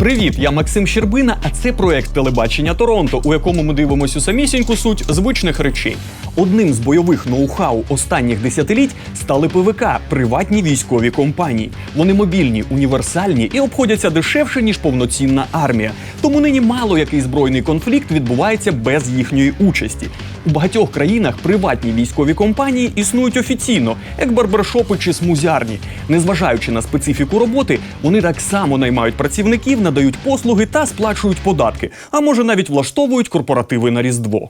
Привіт, я Максим Щербина, а це проект телебачення Торонто, у якому ми дивимося самісіньку суть звичних речей. Одним з бойових ноу-хау останніх десятиліть стали ПВК приватні військові компанії. Вони мобільні, універсальні і обходяться дешевше ніж повноцінна армія. Тому нині мало який збройний конфлікт відбувається без їхньої участі. У багатьох країнах приватні військові компанії існують офіційно, як барбершопи чи смузярні. Незважаючи на специфіку роботи, вони так само наймають працівників, надають послуги та сплачують податки, а може навіть влаштовують корпоративи на різдво.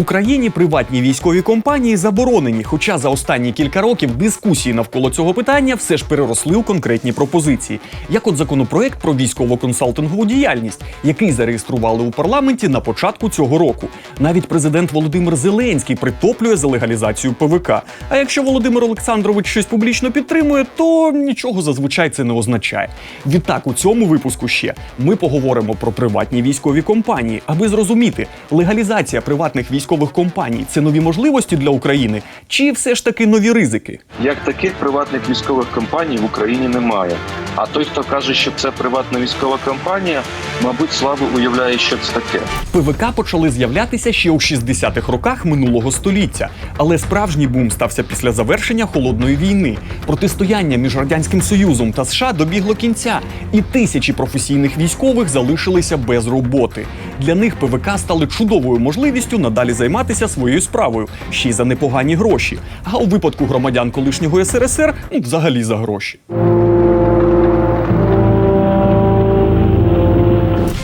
Україні приватні військові компанії заборонені, хоча за останні кілька років дискусії навколо цього питання все ж переросли у конкретні пропозиції, як от законопроект про військово-консалтингову діяльність, який зареєстрували у парламенті на початку цього року. Навіть президент Володимир Зеленський притоплює за легалізацію ПВК. А якщо Володимир Олександрович щось публічно підтримує, то нічого зазвичай це не означає. Відтак, у цьому випуску ще ми поговоримо про приватні військові компанії, аби зрозуміти, легалізація приватних військових компаній це нові можливості для України, чи все ж таки нові ризики? Як таких приватних військових компаній в Україні немає. А той, хто каже, що це приватна військова компанія, мабуть, слабо уявляє, що це таке. ПВК почали з'являтися ще у 60-х роках минулого століття, але справжній бум стався після завершення холодної війни. Протистояння між радянським союзом та США добігло кінця, і тисячі професійних військових залишилися без роботи. Для них ПВК стали чудовою можливістю надалі займатися своєю справою, ще й за непогані гроші. А у випадку громадян колишнього СРСР ну, взагалі за гроші.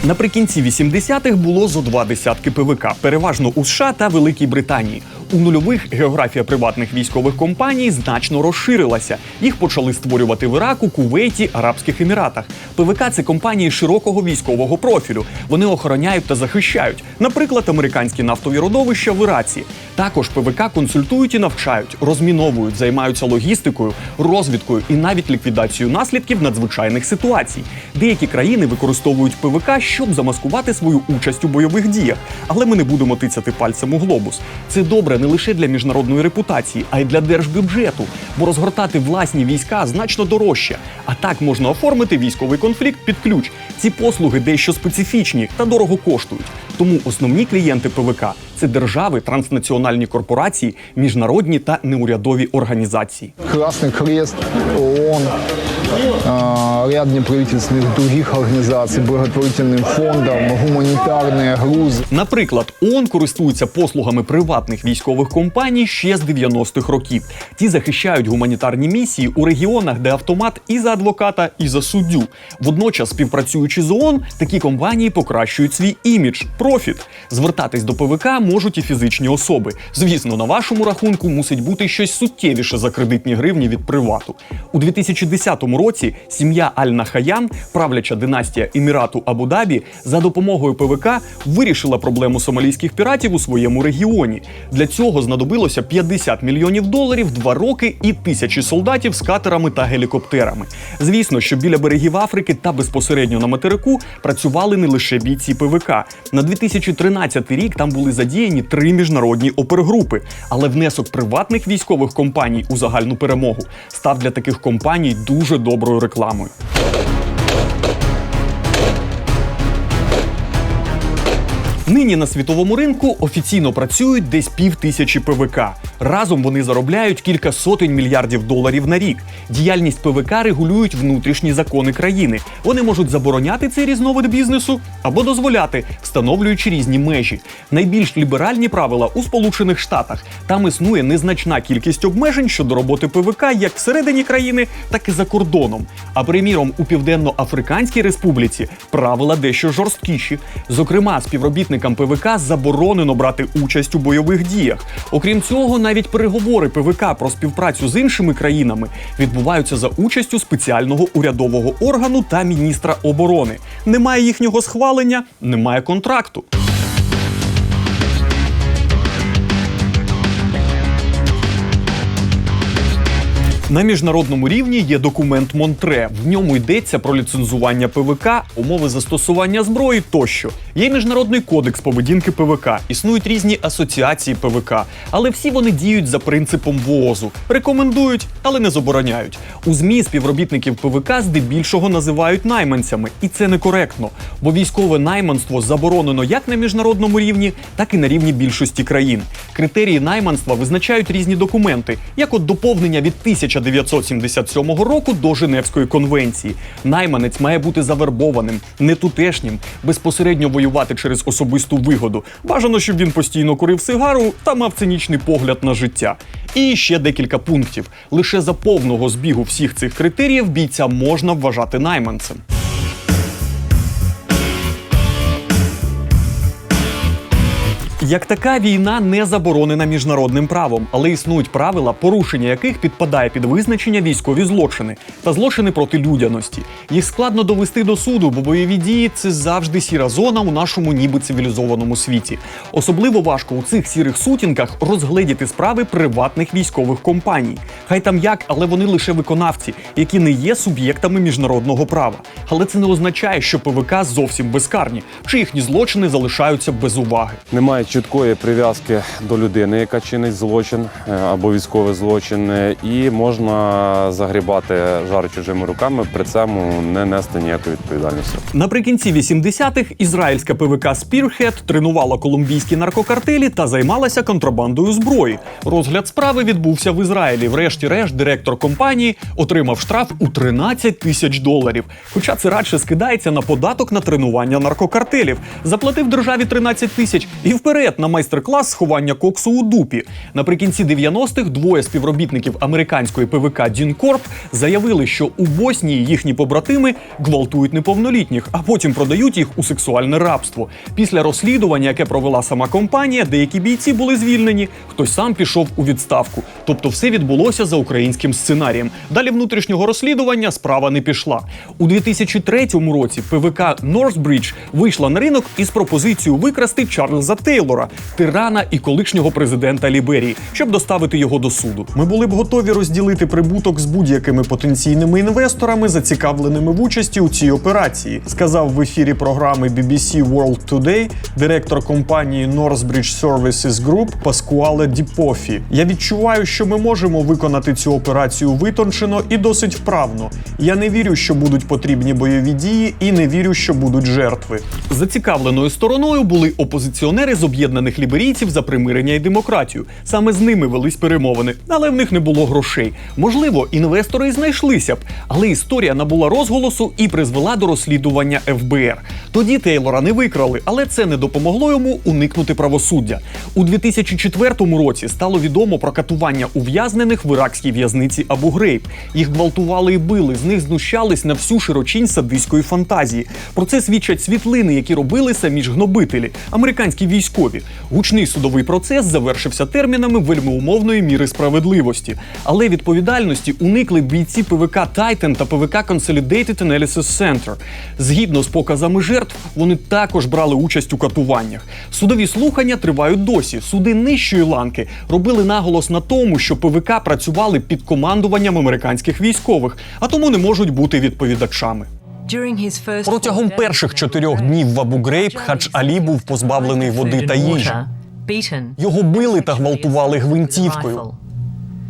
Наприкінці 80-х було зо два десятки ПВК, переважно у США та Великій Британії. У нульових географія приватних військових компаній значно розширилася. Їх почали створювати в Іраку, Кувейті, Арабських Еміратах. ПВК це компанії широкого військового профілю. Вони охороняють та захищають, наприклад, американські нафтові родовища в Іраці. Також ПВК консультують і навчають, розміновують, займаються логістикою, розвідкою і навіть ліквідацією наслідків надзвичайних ситуацій. Деякі країни використовують ПВК, щоб замаскувати свою участь у бойових діях. Але ми не будемо тицяти пальцем у глобус. Це добре не лише для міжнародної репутації, а й для держбюджету, бо розгортати власні війська значно дорожче. А так можна оформити військовий конфлікт під ключ. Ці послуги дещо специфічні та дорого коштують. Тому основні клієнти ПВК це держави, транснаціональні корпорації, міжнародні та неурядові організації. Красный Крест, ООН, а, ряд неправительственных других организаций, благотворительным фондом, гуманитарные грузы. Наприклад, ООН користується послугами приватних військових компаній ще з 90-х років. Ті захищають гуманітарні місії у регіонах, де автомат і за адвоката, і за суддю. Водночас, співпрацюючи з ООН, такі компанії покращують свій імідж, профіт. Звертатись до ПВК можуть і фізичні особи. Звісно, на вашому рахунку мусить бути щось суттєвіше за кредитні гривні від привату. У 2010 році сім'я Аль-Нахаян, правляча династія Емірату Абу-Дабі, за допомогою ПВК вирішила проблему сомалійських піратів у своєму регіоні. Для цього знадобилося 50 мільйонів доларів, два роки і тисячі солдатів з катерами та гелікоптерами. Звісно, що біля берегів Африки та безпосередньо на материку працювали не лише бійці ПВК. На 2013 рік там були задіяні три міжнародні опергрупи, але внесок приватних військових компаній у загальну перемогу став для таких компаній дуже доброю рекламою. Нині на світовому ринку офіційно працюють десь пів тисячі ПВК. Разом вони заробляють кілька сотень мільярдів доларів на рік. Діяльність ПВК регулюють внутрішні закони країни. Вони можуть забороняти цей різновид бізнесу або дозволяти, встановлюючи різні межі. Найбільш ліберальні правила у Сполучених Штатах. Там існує незначна кількість обмежень щодо роботи ПВК як всередині країни, так і за кордоном. А приміром, у Південно-Африканській Республіці правила дещо жорсткіші. Зокрема, співробітникам ПВК заборонено брати участь у бойових діях. Окрім цього, навіть переговори ПВК про співпрацю з іншими країнами відбуваються за участю спеціального урядового органу та міністра оборони. Немає їхнього схвалення, немає контракту. На міжнародному рівні є документ Монтре. В ньому йдеться про ліцензування ПВК, умови застосування зброї тощо. Є міжнародний кодекс поведінки ПВК, існують різні асоціації ПВК, але всі вони діють за принципом ВООЗу. Рекомендують, але не забороняють. У ЗМІ співробітників ПВК здебільшого називають найманцями, і це некоректно, бо військове найманство заборонено як на міжнародному рівні, так і на рівні більшості країн. Критерії найманства визначають різні документи, як от доповнення від 1977 року до Женевської конвенції. Найманець має бути завербованим, не тутешнім, безпосередньо воювати через особисту вигоду. Бажано, щоб він постійно курив сигару та мав цинічний погляд на життя. І ще декілька пунктів. Лише за повного збігу всіх цих критеріїв бійця можна вважати найманцем. Як така війна не заборонена міжнародним правом, але існують правила, порушення яких підпадає під визначення військові злочини та злочини проти людяності. Їх складно довести до суду, бо бойові дії це завжди сіра зона у нашому ніби цивілізованому світі. Особливо важко у цих сірих сутінках розгледіти справи приватних військових компаній. Хай там як, але вони лише виконавці, які не є суб'єктами міжнародного права. Але це не означає, що ПВК зовсім безкарні, чи їхні злочини залишаються без уваги. Немає чіткої прив'язки до людини, яка чинить злочин е, або військовий злочин, е, і можна загрібати жар чужими руками, при цьому не нести ніякої відповідальності. Наприкінці 80-х ізраїльська ПВК Spearhead тренувала колумбійські наркокартелі та займалася контрабандою зброї. Розгляд справи відбувся в Ізраїлі. Врешті-решт, директор компанії отримав штраф у 13 тисяч доларів. Хоча це радше скидається на податок на тренування наркокартелів. Заплатив державі 13 тисяч і вперед на майстер-клас сховання коксу у дупі. Наприкінці 90-х двоє співробітників американської ПВК Дінкорп заявили, що у Боснії їхні побратими гвалтують неповнолітніх, а потім продають їх у сексуальне рабство. Після розслідування, яке провела сама компанія, деякі бійці були звільнені, хтось сам пішов у відставку. Тобто все відбулося за українським сценарієм. Далі внутрішнього розслідування справа не пішла. У 2003 році ПВК Northbridge вийшла на ринок із пропозицією викрасти Чарльза Тейлора, тирана і колишнього президента Ліберії, щоб доставити його до суду. Ми були б готові розділити прибуток з будь-якими потенційними інвесторами, зацікавленими в участі у цій операції, сказав в ефірі програми BBC World Today директор компанії Northbridge Services Group Паскуале Діпофі. Я відчуваю, що ми можемо виконати цю операцію витончено і досить вправно. Я не вірю, що будуть потрібні бойові дії, і не вірю, що будуть жертви. Зацікавленою стороною були опозиціонери з об'єднаних ліберійців за примирення і демократію. Саме з ними велись перемовини, але в них не було грошей. Можливо, інвестори і знайшлися б, але історія набула розголосу і призвела до розслідування ФБР. Тоді Тейлора не викрали, але це не допомогло йому уникнути правосуддя. У 2004 році стало відомо про катування ув'язнених в іракській в'язниці Абу Грейб. Їх гвалтували і били, з них знущались на всю широчінь садиської фантазії. Про це свідчать світлини, які робили самі ж гнобителі, американські військові. Гучний судовий процес завершився термінами вельмиумовної міри справедливості. Але відповідальності уникли бійці ПВК Titan та ПВК Consolidated Analysis Center. Згідно з показами жертв, вони також брали участь у катуваннях. Судові слухання тривають досі. Суди нижчої ланки робили наголос на тому, що ПВК працювали під командуванням американських військових, а тому не можуть бути відповідачами. Протягом перших чотирьох днів в Абу Грейб Хадж Алі був позбавлений води та їжі. Його били та гвалтували гвинтівкою.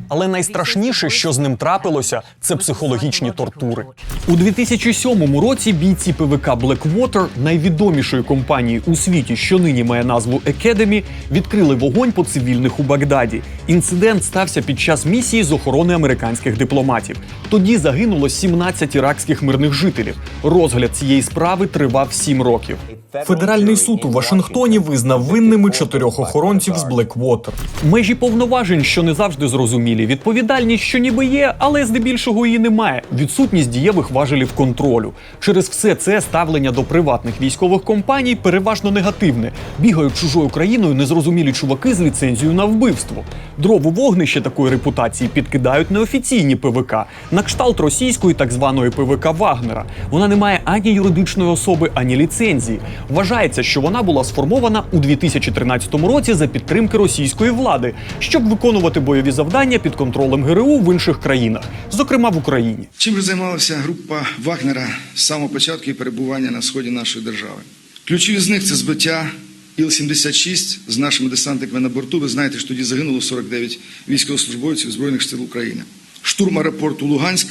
Але найстрашніше, що з ним трапилося, це психологічні тортури. У 2007 році бійці ПВК Blackwater, найвідомішої компанії у світі, що нині має назву Academy, відкрили вогонь по цивільних у Багдаді. Інцидент стався під час місії з охорони американських дипломатів. Тоді загинуло 17 іракських мирних жителів. Розгляд цієї справи тривав 7 років. Федеральний суд у Вашингтоні визнав винними чотирьох охоронців з Блеквотер. Межі повноважень, що не завжди зрозумілі, відповідальність, що ніби є, але здебільшого її немає. Відсутність дієвих важелів контролю. Через все це ставлення до приватних військових компаній переважно негативне. Бігають чужою країною незрозумілі чуваки з ліцензією на вбивство. Дрову вогнище такої репутації підкидають неофіційні ПВК, на кшталт російської так званої ПВК Вагнера. Вона не має ані юридичної особи, ані ліцензії. Вважається, що вона була сформована у 2013 році за підтримки російської влади, щоб виконувати бойові завдання під контролем ГРУ в інших країнах, зокрема в Україні. Чим же займалася група Вагнера з самого початку її перебування на сході нашої держави? Ключові з них це збиття Іл-76 з нашими десантниками на борту. Ви знаєте, що тоді загинуло 49 військовослужбовців Збройних сил України. Штурм аеропорту Луганськ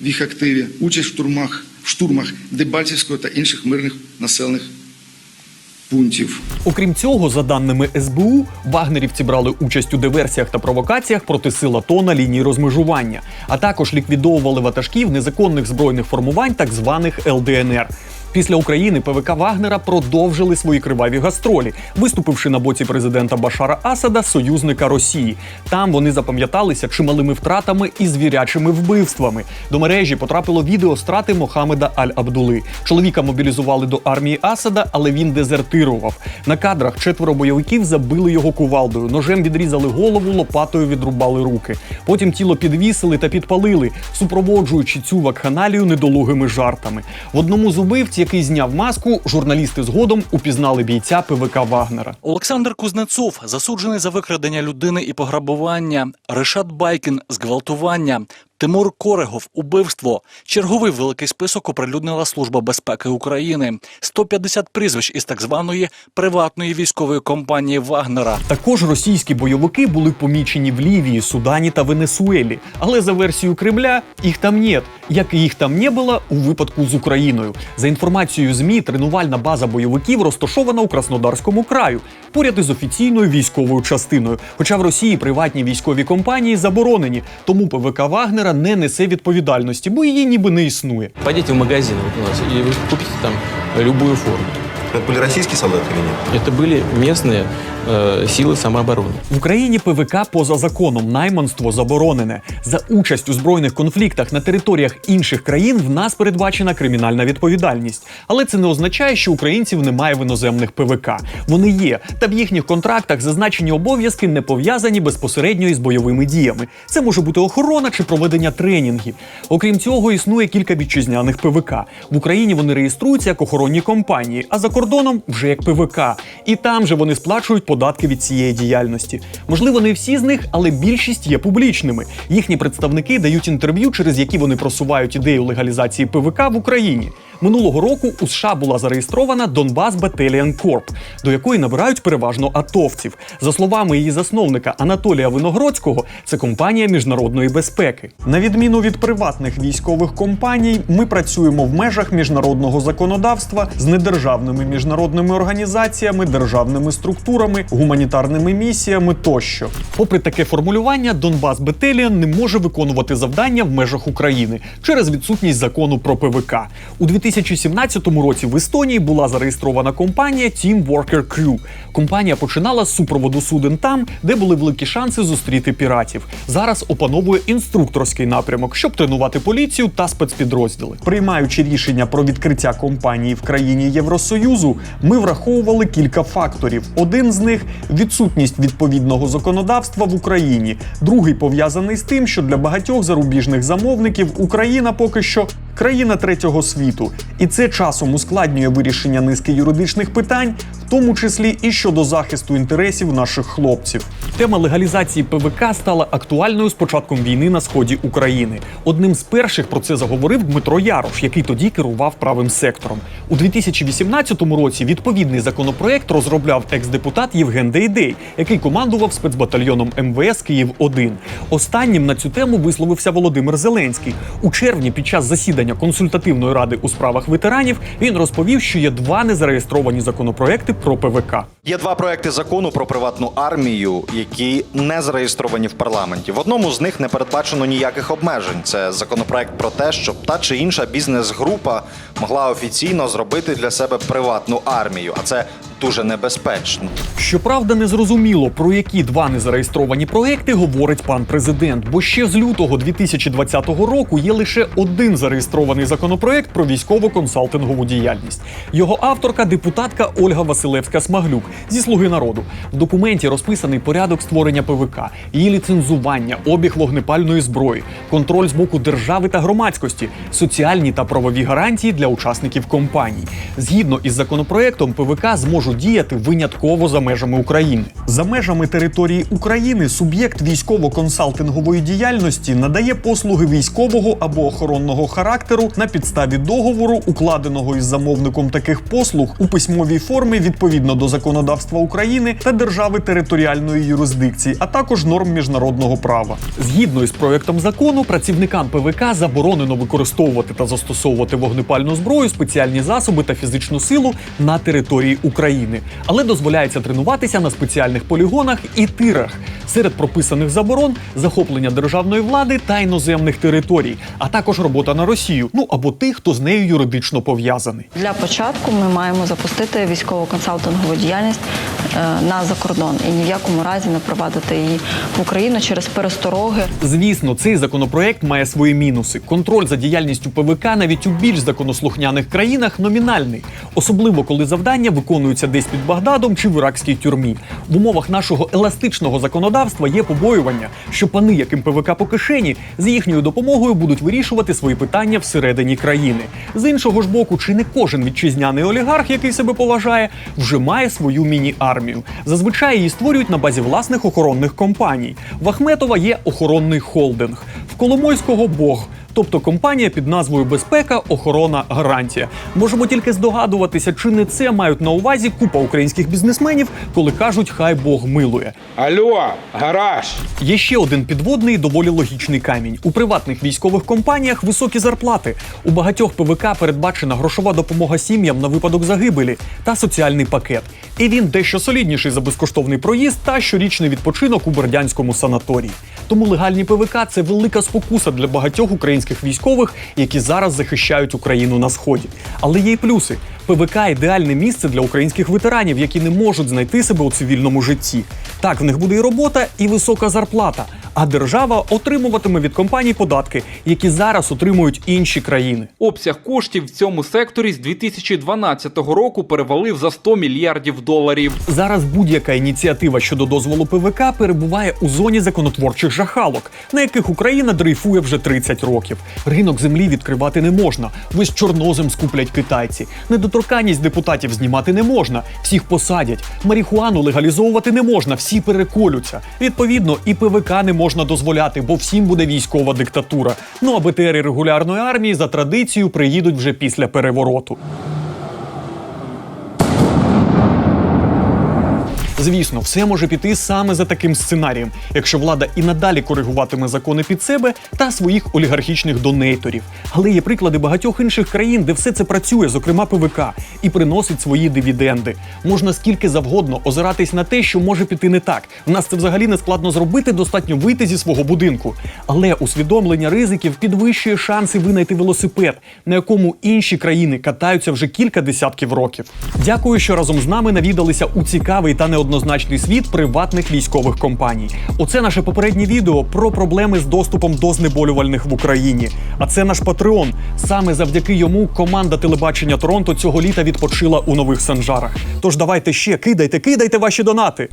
в їх активі, участь в штурмах, в штурмах Дебальцівського та інших мирних населених пунктів. Окрім цього, за даними СБУ, вагнерівці брали участь у диверсіях та провокаціях проти сил АТО на лінії розмежування, а також ліквідовували ватажків незаконних збройних формувань, так званих ЛДНР. Після України ПВК Вагнера продовжили свої криваві гастролі, виступивши на боці президента Башара Асада, союзника Росії. Там вони запам'яталися чималими втратами і звірячими вбивствами. До мережі потрапило відео страти Мохамеда Аль-Абдули. Чоловіка мобілізували до армії Асада, але він дезертирував. На кадрах четверо бойовиків забили його кувалдою, ножем відрізали голову, лопатою відрубали руки. Потім тіло підвісили та підпалили, супроводжуючи цю вакханалію недолугими жартами. В одному з убивць, який зняв маску, журналісти згодом упізнали бійця ПВК Вагнера. Олександр Кузнецов засуджений за викрадення людини і пограбування, Решат Байкін зґвалтування, Тимур Корегов убивство. Черговий великий список оприлюднила Служба безпеки України. 150 прізвищ із так званої приватної військової компанії Вагнера. Також російські бойовики були помічені в Лівії, Судані та Венесуелі. Але за версією Кремля їх там нет, як і їх там не було у випадку з Україною. За інформацією ЗМІ, тренувальна база бойовиків розташована у Краснодарському краю, поряд із офіційною військовою частиною. Хоча в Росії приватні військові компанії заборонені, тому ПВК Вагнера не несе відповідальності, бо її ніби не існує. Пойдите в магазин вот у нас и вы купите там любую форму. Это были российские солдаты или нет? Это были местные э, силы самообороны. В Україні ПВК поза законом найманство заборонене. За участь у збройних конфліктах на територіях інших країн в нас передбачена кримінальна відповідальність. Але це не означає, що українців немає в іноземних ПВК. Вони є, та в їхніх контрактах зазначені обов'язки не пов'язані безпосередньо із бойовими діями. Це може бути охорона чи проведення тренінгів. Окрім цього, існує кілька вітчизняних ПВК. В Україні вони реєструються як охоронні компанії, а за кордоном вже як ПВК. І там же вони сплачують податки від цієї діяльності. Можливо, не всі з них, але більшість є публічними. Їхні представники дають інтерв'ю, через які вони просувають ідею легалізації ПВК в Україні. Минулого року у США була зареєстрована Донбас Battalion Corp, до якої набирають переважно атовців. За словами її засновника Анатолія Виногродського, це компанія міжнародної безпеки. На відміну від приватних військових компаній, ми працюємо в межах міжнародного законодавства з недержавними міжнародними організаціями, державними структурами, гуманітарними місіями тощо. Попри таке формулювання, Донбас Бетеліан не може виконувати завдання в межах України через відсутність закону про ПВК. У 2017 році в Естонії була зареєстрована компанія Team Worker Crew. Компанія починала з супроводу суден там, де були великі шанси зустріти піратів. Зараз опановує інструкторський напрямок, щоб тренувати поліцію та спецпідрозділи. Приймаючи рішення про відкриття компанії в країні Євросоюзу, ми враховували кілька факторів. Один з них відсутність відповідного законодавства в Україні. Другий пов'язаний з тим, що для багатьох зарубіжних замовників Україна поки що країна третього світу, і це часом ускладнює вирішення низки юридичних питань, в тому числі і щодо захисту інтересів наших хлопців. Тема легалізації ПВК стала актуальною з початком війни на сході України. Одним з перших про це заговорив Дмитро Ярош, який тоді керував правим сектором. У 2018 році відповідний законопроект розробляв екс-депутат Євген Дейдей, який командував спецбатальйоном МВС Київ 1 Останнім на цю тему висловився Володимир Зеленський. У червні під час засідання консультативної ради у справах ветеранів він розповів, що є два незареєстровані законопроекти про ПВК. Є два проекти закону про приватну армію, які не зареєстровані в парламенті. В одному з них не передбачено ніяких обмежень. Це законопроект про те, щоб та чи інша бізнес-група могла офіційно зробити для себе приватну армію. А це дуже небезпечно. Щоправда, незрозуміло, про які два незареєстровані проекти говорить пан президент, бо ще з лютого 2020 року є лише один зареєстрований законопроект про військово-консалтингову діяльність. Його авторка депутатка Ольга Василевська-Смаглюк зі Слуги народу. В документі розписаний порядок створення ПВК, її ліцензування, обіг вогнепальної зброї, контроль з боку держави та громадськості, соціальні та правові гарантії для учасників компаній. Згідно із законопроектом, ПВК зможуть діяти винятково за межами України. За межами території України суб'єкт військово-консалтингової діяльності надає послуги військового або охоронного характеру на підставі договору, укладеного із замовником таких послуг у письмовій формі відповідно до законодавства України та держави територіальної юрисдикції, а також норм міжнародного права. Згідно із проектом закону, працівникам ПВК заборонено використовувати та застосовувати вогнепальну зброю, спеціальні засоби та фізичну силу на території України, але дозволяється тренуватися на спеціальних полігонах і тирах. Серед прописаних заборон захоплення державної влади та іноземних територій, а також робота на Росію, ну або тих, хто з нею юридично пов'язаний. Для початку ми маємо запустити військово-консалтингову діяльність е, на закордон і ні в якому разі не провадити її в Україну через перестороги. Звісно, цей законопроект має свої мінуси. Контроль за діяльністю ПВК навіть у більш законослухняних країнах номінальний, особливо коли завдання виконуються десь під Багдадом чи в іракській тюрмі. В умовах нашого еластичного законодавства є побоювання, що пани, яким ПВК по кишені, з їхньою допомогою будуть вирішувати свої питання всередині країни. З іншого ж боку, чи не кожен вітчизняний олігарх, який себе поважає, вже має свою міні-армію. Зазвичай її створюють на базі власних охоронних компаній. В Ахметова є охоронний холдинг, в Коломойського Бог. Тобто компанія під назвою Безпека, охорона, гарантія. Можемо тільки здогадуватися, чи не це мають на увазі купа українських бізнесменів, коли кажуть хай Бог милує. Алло, гараж! Є ще один підводний доволі логічний камінь. У приватних військових компаніях високі зарплати. У багатьох ПВК передбачена грошова допомога сім'ям на випадок загибелі та соціальний пакет. І він дещо солідніший за безкоштовний проїзд та щорічний відпочинок у бердянському санаторії. Тому легальні ПВК це велика спокуса для багатьох українських військових, які зараз захищають Україну на сході. Але є й плюси. ПВК ідеальне місце для українських ветеранів, які не можуть знайти себе у цивільному житті. Так, в них буде і робота, і висока зарплата. А держава отримуватиме від компаній податки, які зараз отримують інші країни. Обсяг коштів в цьому секторі з 2012 року перевалив за 100 мільярдів доларів. Зараз будь-яка ініціатива щодо дозволу ПВК перебуває у зоні законотворчих жахалок, на яких Україна дрейфує вже 30 років. Ринок землі відкривати не можна. Весь чорнозем скуплять китайці. Недоторканність депутатів знімати не можна. Всіх посадять. Маріхуану легалізовувати не можна. Всі переколються. Відповідно, і ПВК не можна дозволяти, бо всім буде військова диктатура. Ну а БТРи регулярної армії за традицією приїдуть вже після перевороту. Звісно, все може піти саме за таким сценарієм, якщо влада і надалі коригуватиме закони під себе та своїх олігархічних донейторів. Але є приклади багатьох інших країн, де все це працює, зокрема ПВК, і приносить свої дивіденди. Можна скільки завгодно озиратись на те, що може піти не так. В нас це взагалі не складно зробити, достатньо вийти зі свого будинку. Але усвідомлення ризиків підвищує шанси винайти велосипед, на якому інші країни катаються вже кілька десятків років. Дякую, що разом з нами навідалися у цікавий та неоднозначний світ приватних військових компаній. Оце наше попереднє відео про проблеми з доступом до знеболювальних в Україні. А це наш Патреон. Саме завдяки йому команда телебачення Торонто цього літа відпочила у нових санжарах. Тож давайте ще кидайте, кидайте ваші донати.